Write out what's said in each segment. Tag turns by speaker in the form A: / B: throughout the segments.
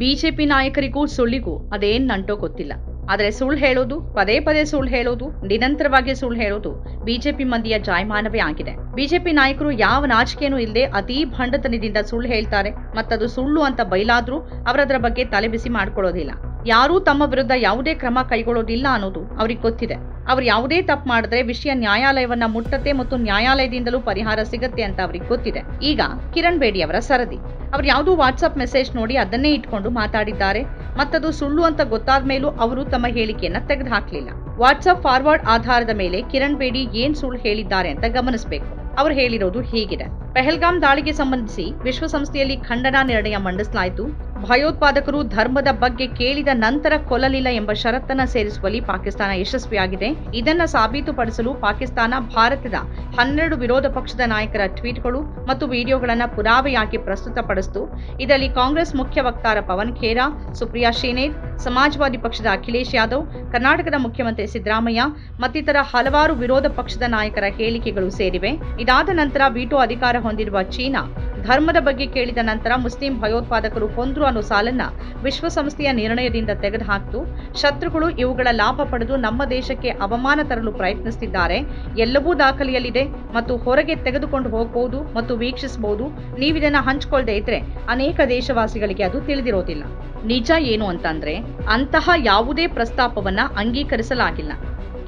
A: BJP ನಾಯಕರಿಗೂ ಸುಳ್ಳಿಗೂ ಅದೇನ್ ನಂಟೋ ಗೊತ್ತಿಲ್ಲ. ಆದರೆ ಸುಳ್ಳು ಹೇಳೋದು, ಪದೇ ಪದೇ ಸುಳ್ಳು ಹೇಳೋದು, ನಿರಂತರವಾಗಿ ಸುಳ್ಳು ಹೇಳೋದು ಬಿಜೆಪಿ ಮಂದಿಯ ಜಾಯಮಾನವೇ ಆಗಿದೆ. ಬಿಜೆಪಿ ನಾಯಕರು ಯಾವ ನಾಚಿಕೆನೂ ಇಲ್ಲದೆ ಅತೀ ಭಂಡತನದಿಂದ ಸುಳ್ಳು ಹೇಳ್ತಾರೆ. ಮತ್ತದು ಸುಳ್ಳು ಅಂತ ಬಯಲಾದ್ರೂ ಅವರದರ ಬಗ್ಗೆ ತಲೆಬಿಸಿ ಮಾಡ್ಕೊಳ್ಳೋದಿಲ್ಲ. ಯಾರೂ ತಮ್ಮ ವಿರುದ್ಧ ಯಾವುದೇ ಕ್ರಮ ಕೈಗೊಳ್ಳೋದಿಲ್ಲ ಅನ್ನೋದು ಅವ್ರಿಗೆ ಗೊತ್ತಿದೆ. ಅವ್ರು ಯಾವುದೇ ತಪ್ಪು ಮಾಡಿದ್ರೆ ವಿಷಯ ನ್ಯಾಯಾಲಯವನ್ನ ಮುಟ್ಟತ್ತೆ ಮತ್ತು ನ್ಯಾಯಾಲಯದಿಂದಲೂ ಪರಿಹಾರ ಸಿಗತ್ತೆ ಅಂತ ಅವ್ರಿಗೆ ಗೊತ್ತಿದೆ. ಈಗ ಕಿರಣ್ ಬೇಡಿ ಅವರ ಸರದಿ. ಅವ್ರು ಯಾವುದೋ ವಾಟ್ಸಪ್ ಮೆಸೇಜ್ ನೋಡಿ ಅದನ್ನೇ ಇಟ್ಕೊಂಡು ಮಾತಾಡಿದ್ದಾರೆ. ಮತ್ತದು ಸುಳ್ಳು ಅಂತ ಗೊತ್ತಾದ ಮೇಲೂ ಅವರು ತಮ್ಮ ಹೇಳಿಕೆಯನ್ನ ತೆಗೆದುಹಾಕಲಿಲ್ಲ. ವಾಟ್ಸಪ್ ಫಾರ್ವರ್ಡ್ ಆಧಾರದ ಮೇಲೆ ಕಿರಣ್ ಬೇಡಿ ಏನ್ ಸುಳ್ಳು ಹೇಳಿದ್ದಾರೆ ಅಂತ ಗಮನಿಸಬೇಕು. ಅವರು ಹೇಳಿರೋದು ಹೀಗಿದೆ. ಪೆಹಲ್ಗಾಮ್ ದಾಳಿಗೆ ಸಂಬಂಧಿಸಿ ವಿಶ್ವಸಂಸ್ಥೆಯಲ್ಲಿ ಖಂಡನಾ ನಿರ್ಣಯ ಮಂಡಿಸಲಾಯಿತು. ಭಯೋತ್ಪಾದಕರು ಧರ್ಮದ ಬಗ್ಗೆ ಕೇಳಿದ ನಂತರ ಕೊಲ್ಲಲಿಲ್ಲ ಎಂಬ ಷರತ್ತನ್ನ ಸೇರಿಸುವಲ್ಲಿ ಪಾಕಿಸ್ತಾನ ಯಶಸ್ವಿಯಾಗಿದೆ. ಇದನ್ನ ಸಾಬೀತುಪಡಿಸಲು ಪಾಕಿಸ್ತಾನ, ಭಾರತದ ಹನ್ನೆರಡು ವಿರೋಧ ಪಕ್ಷದ ನಾಯಕರ ಟ್ವೀಟ್ಗಳು ಮತ್ತು ವಿಡಿಯೋಗಳನ್ನು ಪುರಾವೆಯಾಗಿ ಪ್ರಸ್ತುತಪಡಿಸಿತು. ಇದರಲ್ಲಿ ಕಾಂಗ್ರೆಸ್ ಮುಖ್ಯ ವಕ್ತಾರ ಪವನ್ ಖೇರಾ, ಸುಪ್ರಿಯಾ ಶೇನೇತ್ ಸಮಾಜವಾದಿ ಪಕ್ಷದ ಅಖಿಲೇಶ್ ಯಾದವ್, ಕರ್ನಾಟಕದ ಮುಖ್ಯಮಂತ್ರಿ ಸಿದ್ದರಾಮಯ್ಯ ಮತ್ತಿತರ ಹಲವಾರು ವಿರೋಧ ಪಕ್ಷದ ನಾಯಕರ ಹೇಳಿಕೆಗಳು ಸೇರಿವೆ. ಇದಾದ ನಂತರ ವಿಟೋ ಅಧಿಕಾರ ಹೊಂದಿರುವ ಚೀನಾ ಧರ್ಮದ ಬಗ್ಗೆ ಕೇಳಿದ ನಂತರ ಮುಸ್ಲಿಂ ಭಯೋತ್ಪಾದಕರು ಕೊಂದ್ರು ಅನ್ನೋ ಸಾಲನ್ನ ವಿಶ್ವಸಂಸ್ಥೆಯ ನಿರ್ಣಯದಿಂದ ತೆಗೆದುಹಾಕ್ತು. ಶತ್ರುಗಳು ಇವುಗಳ ಲಾಭ ಪಡೆದು ನಮ್ಮ ದೇಶಕ್ಕೆ ಅವಮಾನ ತರಲು ಪ್ರಯತ್ನಿಸುತ್ತಿದ್ದಾರೆ ಎಲ್ಲವೂ ದಾಖಲೆಯಲ್ಲಿದೆ ಮತ್ತು ಹೊರಗೆ ತೆಗೆದುಕೊಂಡು ಹೋಗಬಹುದು ಮತ್ತು ವೀಕ್ಷಿಸಬಹುದು ನೀವಿದನ್ನ ಹಂಚಿಕೊಳ್ಳದೆ ಇದ್ರೆ ಅನೇಕ ದೇಶವಾಸಿಗಳಿಗೆ ಅದು ತಿಳಿದಿರೋದಿಲ್ಲ. ನಿಜ ಏನು ಅಂತಂದ್ರೆ ಅಂತಹ ಯಾವುದೇ ಪ್ರಸ್ತಾಪವನ್ನ ಅಂಗೀಕರಿಸಲಾಗಿಲ್ಲ.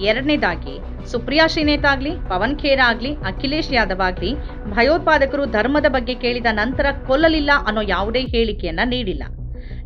A: ಎರಡನೇದಾಗಿ, ಸುಪ್ರಿಯಾ ಶ್ರೀನೇತ್ ಆಗ್ಲಿ ಪವನ್ ಖೇರ್ ಆಗ್ಲಿ, ಅಖಿಲೇಶ್ ಯಾದವ್ ಆಗ್ಲಿ, ಭಯೋತ್ಪಾದಕರು ಧರ್ಮದ ಬಗ್ಗೆ ಕೇಳಿದ ನಂತರ ಕೊಲ್ಲಲಿಲ್ಲ ಅನ್ನೋ ಯಾವುದೇ ಹೇಳಿಕೆಯನ್ನ ನೀಡಿಲ್ಲ.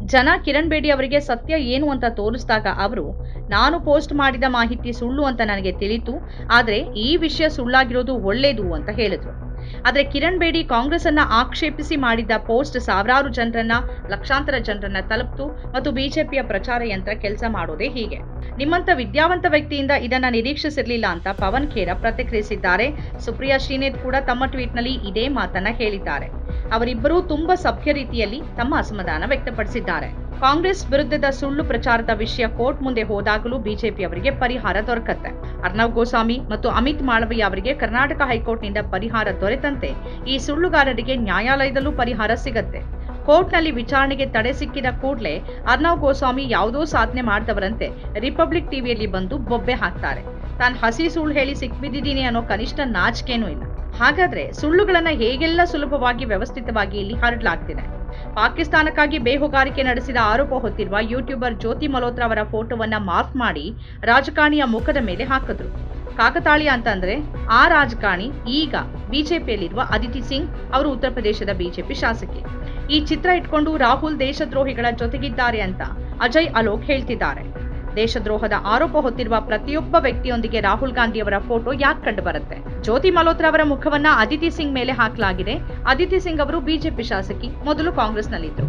A: ಜನ ಕಿರಣ್ ಬೇಡಿ ಅವರಿಗೆ ಸತ್ಯ ಏನು ಅಂತ ತೋರಿಸಿದಾಗ ಅವರು, ನಾನು ಪೋಸ್ಟ್ ಮಾಡಿದ ಮಾಹಿತಿ ಸುಳ್ಳು ಅಂತ ನನಗೆ ತಿಳಿತು, ಆದರೆ ಈ ವಿಷಯ ಸುಳ್ಳಾಗಿರೋದು ಒಳ್ಳೇದು ಅಂತ ಹೇಳಿದ್ರು. ಆದರೆ ಕಿರಣ್ ಬೇಡಿ ಕಾಂಗ್ರೆಸ್ ಅನ್ನ ಆಕ್ಷೇಪಿಸಿ ಮಾಡಿದ್ದ ಪೋಸ್ಟ್ ಸಾವಿರಾರು ಜನರನ್ನ, ಲಕ್ಷಾಂತರ ಜನರನ್ನ ತಲುಪ್ತು ಮತ್ತು ಬಿಜೆಪಿಯ ಪ್ರಚಾರ ಯಂತ್ರ ಕೆಲಸ ಮಾಡೋದೇ ಹೀಗೆ. ನಿಮ್ಮಂತ ವಿದ್ಯಾವಂತ ವ್ಯಕ್ತಿಯಿಂದ ಇದನ್ನ ನಿರೀಕ್ಷಿಸಿರ್ಲಿಲ್ಲ ಅಂತ ಪವನ್ ಖೇರ ಪ್ರತಿಕ್ರಿಯಿಸಿದ್ದಾರೆ. ಸುಪ್ರಿಯಾ ಶ್ರೀನೇತ್ ಕೂಡ ತಮ್ಮ ಟ್ವೀಟ್ನಲ್ಲಿ ಇದೇ ಮಾತನ್ನ ಹೇಳಿದ್ದಾರೆ. ಅವರಿಬ್ಬರೂ ತುಂಬಾ ಸಭ್ಯ ರೀತಿಯಲ್ಲಿ ತಮ್ಮ ಅಸಮಾಧಾನ ವ್ಯಕ್ತಪಡಿಸಿದ್ದಾರೆ. ಕಾಂಗ್ರೆಸ್ ವಿರುದ್ಧದ ಸುಳ್ಳು ಪ್ರಚಾರದ ವಿಷಯ ಕೋರ್ಟ್ ಮುಂದೆ ಹೋದಾಗಲೂ ಬಿಜೆಪಿ ಅವರಿಗೆ ಪರಿಹಾರ ದೊರಕತ್ತೆ. ಅರ್ನವ್ ಗೋಸ್ವಾಮಿ ಮತ್ತು ಅಮಿತ್ ಮಾಳವಯ್ಯ ಅವರಿಗೆ ಕರ್ನಾಟಕ ಹೈಕೋರ್ಟ್ನಿಂದ ಪರಿಹಾರ ದೊರೆತಂತೆ. ಈ ಸುಳ್ಳುಗಾರರಿಗೆ ನ್ಯಾಯಾಲಯದಲ್ಲೂ ಪರಿಹಾರ ಸಿಗತ್ತೆ. ಕೋರ್ಟ್ನಲ್ಲಿ ವಿಚಾರಣೆಗೆ ತಡೆ ಸಿಕ್ಕಿದ ಕೂಡಲೇ ಅರ್ನವ್ ಗೋಸ್ವಾಮಿ ಯಾವುದೋ ಸಾಧನೆ ಮಾಡಿದವರಂತೆ ರಿಪಬ್ಲಿಕ್ ಟಿವಿಯಲ್ಲಿ ಬಂದು ಬೊಬ್ಬೆ ಹಾಕ್ತಾರೆ. ತಾನು ಹಸಿ ಸುಳ್ಳು ಹೇಳಿ ಸಿಕ್ಬಿದ್ದೀನಿ ಅನ್ನೋ ಕನಿಷ್ಠ ನಾಚಿಕೆನೂ ಇಲ್ಲ. ಹಾಗಾದ್ರೆ ಸುಳ್ಳುಗಳನ್ನ ಹೇಗೆಲ್ಲ ಸುಲಭವಾಗಿ ವ್ಯವಸ್ಥಿತವಾಗಿ ಇಲ್ಲಿ ಹರಡಲಾಗ್ತಿದೆ? ಪಾಕಿಸ್ತಾನಕ್ಕಾಗಿ ಬೇಹುಗಾರಿಕೆ ನಡೆಸಿದ ಆರೋಪ ಹೊತ್ತಿರುವ ಯೂಟ್ಯೂಬರ್ ಜ್ಯೋತಿ ಮಲ್ಹೋತ್ರಾ ಅವರ ಫೋಟೋವನ್ನ ಮಾರ್ಕ್ ಮಾಡಿ ರಾಜಕಾರಣಿಯ ಮುಖದ ಮೇಲೆ ಹಾಕಿದ್ರು. ಕಾಕತಾಳೀಯ ಅಂತಂದ್ರೆ ಆ ರಾಜಕಾರಣಿ ಈಗ ಬಿಜೆಪಿಯಲ್ಲಿರುವ ಅದಿತಿ ಸಿಂಗ್ ಅವರು ಉತ್ತರ ಪ್ರದೇಶದ ಬಿಜೆಪಿ ಶಾಸಕಿ. ಈ ಚಿತ್ರ ಇಟ್ಕೊಂಡು ರಾಹುಲ್ ದೇಶದ್ರೋಹಿಗಳ ಜೊತೆಗಿದ್ದಾರೆ ಅಂತ ಅಜಯ್ ಅಲೋಕ್ ಹೇಳ್ತಿದ್ದಾರೆ. ದೇಶದ್ರೋಹದ ಆರೋಪ ಹೊತ್ತಿರುವ ಪ್ರತಿಯೊಬ್ಬ ವ್ಯಕ್ತಿಯೊಂದಿಗೆ ರಾಹುಲ್ ಗಾಂಧಿ ಅವರ ಫೋಟೋ ಯಾಕೆ ಕಂಡು ಬರುತ್ತೆ ಜ್ಯೋತಿ ಮಲ್ಹೋತ್ರಾ ಅವರ ಮುಖವನ್ನ ಅದಿತಿ ಸಿಂಗ್ ಮೇಲೆ ಹಾಕಲಾಗಿದೆ. ಅದಿತಿ ಸಿಂಗ್ ಅವರು ಬಿಜೆಪಿ ಶಾಸಕಿ, ಮೊದಲು ಕಾಂಗ್ರೆಸ್ನಲ್ಲಿದ್ದರು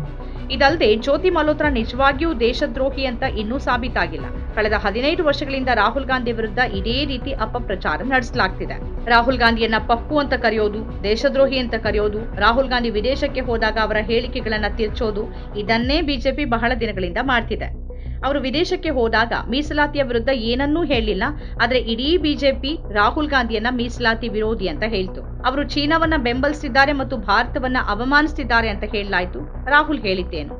A: ಇದಲ್ಲದೆ ಜ್ಯೋತಿ ಮಲ್ಹೋತ್ರಾ ನಿಜವಾಗಿಯೂ ದೇಶದ್ರೋಹಿ ಅಂತ ಇನ್ನೂ ಸಾಬೀತಾಗಿಲ್ಲ. ಕಳೆದ ಹದಿನೈದು ವರ್ಷಗಳಿಂದ ರಾಹುಲ್ ಗಾಂಧಿ ವಿರುದ್ಧ ಇದೇ ರೀತಿ ಅಪಪ್ರಚಾರ ನಡೆಸಲಾಗ್ತಿದೆ. ರಾಹುಲ್ ಗಾಂಧಿಯನ್ನ ಪಪ್ಪು ಅಂತ ಕರೆಯೋದು, ದೇಶದ್ರೋಹಿ ಅಂತ ಕರೆಯೋದು, ರಾಹುಲ್ ಗಾಂಧಿ ವಿದೇಶಕ್ಕೆ ಹೋದಾಗ ಅವರ ಹೇಳಿಕೆಗಳನ್ನ ತಿರ್ಚೋದು, ಇದನ್ನೇ ಬಿಜೆಪಿ ಬಹಳ ದಿನಗಳಿಂದ ಮಾಡ್ತಿದೆ. ಅವರು ವಿದೇಶಕ್ಕೆ ಹೋದಾಗ ಮೀಸಲಾತಿಯ ವಿರುದ್ಧ ಏನನ್ನೂ ಹೇಳಲಿಲ್ಲ, ಆದರೆ ಇಡೀ ಬಿಜೆಪಿ ರಾಹುಲ್ ಗಾಂಧಿಯನ್ನ ಮೀಸಲಾತಿ ವಿರೋಧಿ ಅಂತ ಹೇಳ್ತು. ಅವರು ಚೀನಾವನ್ನ ಬೆಂಬಲಿಸಿದ್ದಾರೆ ಮತ್ತು ಭಾರತವನ್ನ ಅವಮಾನಿಸುತ್ತಿದ್ದಾರೆ ಅಂತ ಹೇಳಲಾಯ್ತು. ರಾಹುಲ್ ಹೇಳಿದ್ದೇನು.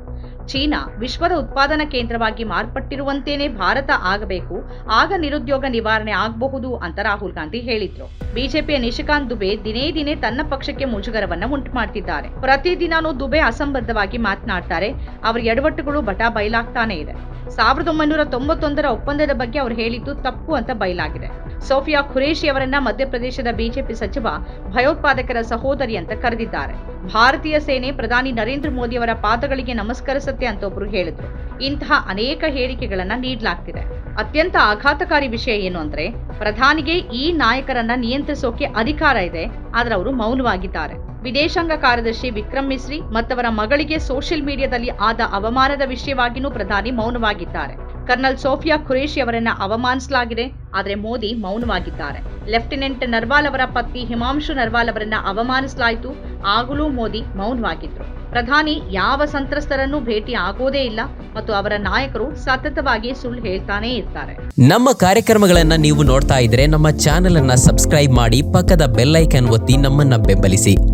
A: ಚೀನಾ ವಿಶ್ವದ ಉತ್ಪಾದನಾ ಕೇಂದ್ರವಾಗಿ ಮಾರ್ಪಟ್ಟಿರುವಂತೇನೆ ಭಾರತ ಆಗಬೇಕು, ಆಗ ನಿರುದ್ಯೋಗ ನಿವಾರಣೆ ಆಗಬಹುದು ಅಂತ ರಾಹುಲ್ ಗಾಂಧಿ ಹೇಳಿದ್ರು. ಬಿಜೆಪಿಯ ನಿಶಿಕಾಂತ್ ದುಬೆ ದಿನೇ ದಿನೇ ತನ್ನ ಪಕ್ಷಕ್ಕೆ ಮುಜುಗರವನ್ನ ಉಂಟು ಮಾಡ್ತಿದ್ದಾರೆ. ಪ್ರತಿದಿನಾನು ದುಬೆ ಅಸಂಬದ್ಧವಾಗಿ ಮಾತನಾಡ್ತಾರೆ. ಅವರ ಎಡವಟ್ಟುಗಳು ಬಟಾ ಬಯಲಾಗ್ತಾನೆ ಇದೆ. ಸಾವಿರದ ಒಂಬೈನೂರ ತೊಂಬತ್ತೊಂದರ ಒಪ್ಪಂದದ ಬಗ್ಗೆ ಅವರು ಹೇಳಿದ್ದು ತಪ್ಪು ಅಂತ ಬಯಲಾಗಿದೆ. ಸೋಫಿಯಾ ಖುರೇಶಿ ಅವರನ್ನ ಮಧ್ಯಪ್ರದೇಶದ ಬಿಜೆಪಿ ಸಚಿವ, ಭಯೋತ್ಪಾದಕರ ಸಹೋದರಿ ಅಂತ ಕರೆದಿದ್ದಾರೆ. ಭಾರತೀಯ ಸೇನೆ ಪ್ರಧಾನಿ ನರೇಂದ್ರ ಮೋದಿ ಅವರ ಪಾದಗಳಿಗೆ ನಮಸ್ಕರಿಸುತ್ತೆ ಅಂತ ಒಬ್ರು ಹೇಳಿದ್ರು. ಇಂತಹ ಅನೇಕ ಹೇಳಿಕೆಗಳನ್ನ ನೀಡಲಾಗ್ತಿದೆ. ಅತ್ಯಂತ ಆಘಾತಕಾರಿ ವಿಷಯ ಏನು ಅಂದ್ರೆ, ಪ್ರಧಾನಿಗೆ ಈ ನಾಯಕರನ್ನ ನಿಯಂತ್ರಿಸೋಕೆ ಅಧಿಕಾರ ಇದೆ, ಆದ್ರೆ ಅವರು ಮೌನವಾಗಿದ್ದಾರೆ. ವಿದೇಶಾಂಗ ಕಾರ್ಯದರ್ಶಿ ವಿಕ್ರಮ್ ಮಿಸ್ರಿ ಮತ್ತವರ ಮಗಳಿಗೆ ಸೋಷಿಯಲ್ ಮೀಡಿಯಾದಲ್ಲಿ ಆದ ಅವಮಾನದ ವಿಷಯವಾಗಿಯೂ ಪ್ರಧಾನಿ ಮೌನವಾಗಿದ್ದಾರೆ. ಕರ್ನಲ್ ಸೋಫಿಯಾ ಖುರೇಶಿ ಅವರನ್ನ ಅವಮಾನಿಸಲಾಗಿದೆ. ಆದರೆ ಮೋದಿ ಮೌನವಾಗಿದ್ದಾರೆ. ಲೆಫ್ಟಿನೆಂಟ್ ನರ್ವಾಲ್ ಅವರ ಪತ್ನಿ ಹಿಮಾಂಶು ನರ್ವಾಲ್ ಅವರನ್ನ ಅವಮಾನಿಸಲಾಯಿತು. ಆಗಲೂ ಮೋದಿ ಮೌನವಾಗಿದ್ರು. ಪ್ರಧಾನಿ ಯಾವ ಸಂತ್ರಸ್ತರನ್ನೂ ಭೇಟಿ ಆಗೋದೇ ಇಲ್ಲ. ಮತ್ತು ಅವರ ನಾಯಕರು ಸತತವಾಗಿ ಸುಳ್ಳು ಹೇಳ್ತಾನೇ ಇರ್ತಾರೆ.
B: ನಮ್ಮ ಕಾರ್ಯಕ್ರಮಗಳನ್ನ ನೀವು ನೋಡ್ತಾ ಇದ್ರೆ ನಮ್ಮ ಚಾನೆಲ್ ಅನ್ನ ಸಬ್ಸ್ಕ್ರೈಬ್ ಮಾಡಿ ಪಕ್ಕದ ಬೆಲ್ಲೈಕನ್ ಒತ್ತಿ ನಮ್ಮನ್ನ ಬೆಂಬಲಿಸಿ.